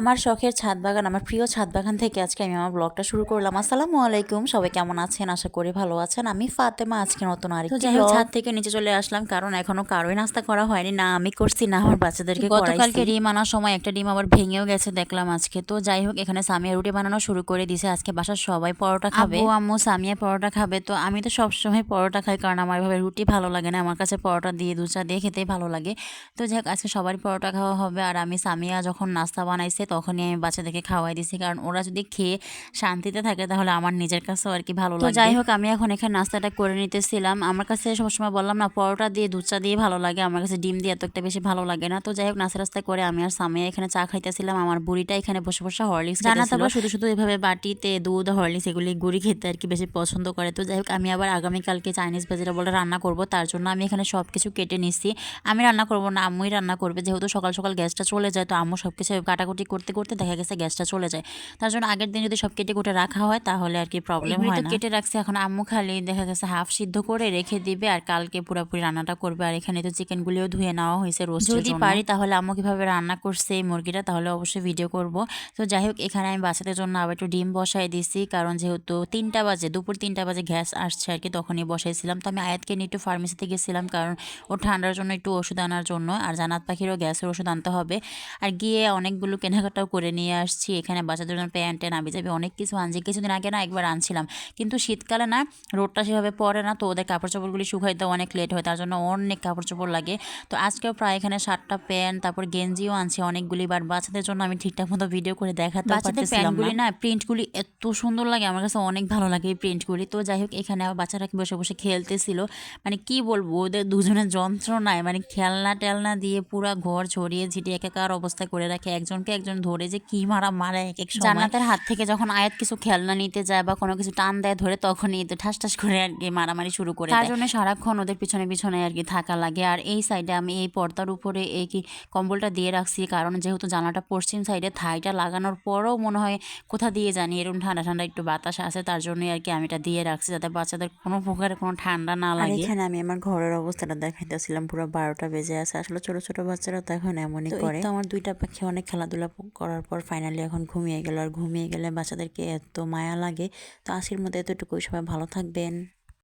আমার শখের ছাদ বাগান আমার প্রিয় ছাদ বাগান থেকে আজকে আমি আমার ব্লগটা শুরু করলাম। আসসালামু আলাইকুম সবাই কেমন আছেন? আশা করি ভালো আছেন। আমি ফাতেমা আজকে নতুন আর যাই হোক ছাদ থেকে নিচে চলে আসলাম কারণ এখনও কারোই নাস্তা করা হয়নি। না আমি করছি না আমার বাচ্চাদেরকে গতকালকে ডিম আনার সময় একটা ডিম আবার ভেঙেও গেছে দেখলাম আজকে। তো যাই হোক এখানে সামিয়া রুটি বানানো শুরু করে দিছে। আজকে বাসার সবাই পরোটা খাবে। ও আম্মু সামিয়া পরোটা খাবে। তো আমি তো সবসময় পরোটা খাই কারণ আমার এভাবে রুটি ভালো লাগে না। আমার কাছে পরোটা দিয়ে দুচা দিয়ে খেতেই ভালো লাগে। তো যাই হোক আজকে সবারই পরোটা খাওয়া হবে। আর আমি সামিয়া যখন নাস্তা বানাইছে তখনই আমি বাচ্চাদেরকে খাওয়াই দিছি। কারণ ওরা যদি খেয়ে শান্তিতে থাকে তাহলে আমার নিজের কাছেও আর কি ভালো লাগে যাই হোক আমি এখন এখানে নাস্তাটা করে নিতেছিলাম। আমার কাছে সবসময় বললাম না পরোটা দিয়ে দুধ চা দিয়ে ভালো লাগে। আমার কাছে ডিম দিয়ে এত একটা বেশি ভালো লাগে না। তো যাই হোক নাস্তা রাস্তা করে আমি আর সামিয়া এখানে চা খাইতেছিলাম। আমার বুড়িটা এখানে বসে বসে হরলিক্স জানা তো শুধু শুধু এভাবে বাটিতে দুধ হরলিক্স এগুলি গুড়ি খেতে আর কি বেশি পছন্দ করে। তো যাই হোক আমি আবার আগামীকালকে চাইনিজ ভেজিটেবলটা রান্না করব। তার জন্য আমি এখানে সব কিছু কেটে নিচ্ছি আমি রান্না করব না আম্মুই রান্না করবে। যেহেতু সকাল সকাল গ্যাসটা চলে যায় তো আম্মু সব কিছু কাটাকুটি করতে করতে দেখা গেছে গ্যাসটা চলে যায়। তার জন্য আগের দিন যদি সব কেটে কুটে রাখা হয় তাহলে আর কি প্রবলেম হয় না। কেটে রাখছি। এখন আম্মু খালি দেখা গেছে হাফ সিদ্ধ করে রেখে দিবে আর কালকে পুরোপুরি রান্নাটা করবে। আর এখানে তো চিকেনগুলিও ধুয়ে নেওয়া হয়েছে রোস্ট যদি পারি তাহলে আম্মু কীভাবে রান্না করছে এই মুরগিটা তাহলে অবশ্যই ভিডিও করব। তো যাই হোক এখানে আমি বাচ্চাদের জন্য আবার একটু ডিম বসাই দিছি। কারণ যেহেতু তিনটা বাজে দুপুর তিনটা বাজে গ্যাস আসছে আর কি তখনই বসাইছিলাম। তো আমি আয়াতকে নিয়ে একটু ফার্মেসিতে গেছিলাম কারণ ও ঠান্ডার জন্য একটু ওষুধ আনার জন্য। আর জানাত পাখিরও গ্যাসের ওষুধ আনতে হবে। আর গিয়ে অনেকগুলো কেনাকাটাও করে নিয়ে আসছি। এখানে বাচ্চাদের জন্য প্যান্ট ট্যান আবি যাবি অনেক কিছু আনছি। কিছুদিন আগে না একবার আনছিলাম। কিন্তু শীতকালে না রোদটা সেভাবে পড়ে না তো ওদের কাপড় চোপড়গুলি শুকাইতে অনেক লেট হয় তার জন্য অনেক কাপড় চোপড় লাগে। তো আজকেও প্রায় এখানে সাতটা প্যান্ট তারপর গেঞ্জিও আনছি অনেকগুলি বাট বাচ্চাদের জন্য আমি ঠিকঠাক মতো ভিডিও করে দেখাতে বাচ্চাদের প্যান্টগুলি না প্রিন্টগুলি এত সুন্দর লাগে আমার কাছে অনেক ভালো লাগে এই প্রিন্টগুলি তো যাই হোক এখানে আবার বাচ্চারা বসে বসে খেলতেছিল। মানে কি বলব ওদের দুজনের যন্ত্রণায় মানে খেলনা টেলনা দিয়ে পুরো ঘর ছড়িয়ে ছিটিয়ে একাকার অবস্থা করে রাখে। একজনকে একজন ধরে যে কি মারা মারা এক এক জান্নাতের হাত থেকে যখন আয়াত কিছু খেলনা নিতে যায় বা কোনো কিছু টান দেয় ধরে তখনই তো ঠাস ঠাস করে আর কি মারামারি শুরু করে তার জন্য সারাক্ষণ ওদের পিছনে পিছনে আর কি থাকা লাগে। আর এই সাইডে আমি এই পর্দার উপরে এই কি কম্বলটা দিয়ে রাখছি কারণ যেহেতু জানালাটা পশ্চিম সাইডে থাইটা লাগানোর পরেও মনে হয় কোথা দিয়ে জানি এরকম ঠান্ডা ঠান্ডা একটু বাতাস আছে তার জন্যই আর কি আমি এটা দিয়ে রাখছি যাতে বাচ্চাদের কোনো প্রকারের কোনো ঠান্ডা না লাগে। এখানে আমি আমার ঘরের অবস্থাটা দেখাইতেছিলাম পুরো বারোটা বেজে আছে। আসলে ছোট ছোট বাচ্চারা তো এখন এমনই করে। তো আমার দুইটা পাখি অনেক খেলাধুলা করার পর ফাইনালি এখন ঘুমিয়ে গেল। আর ঘুমিয়ে গেলে বাচ্চাদেরকে এত মায়া লাগে। তো আজকের মধ্যে এতটুকুই। সবাই ভালো থাকবেন।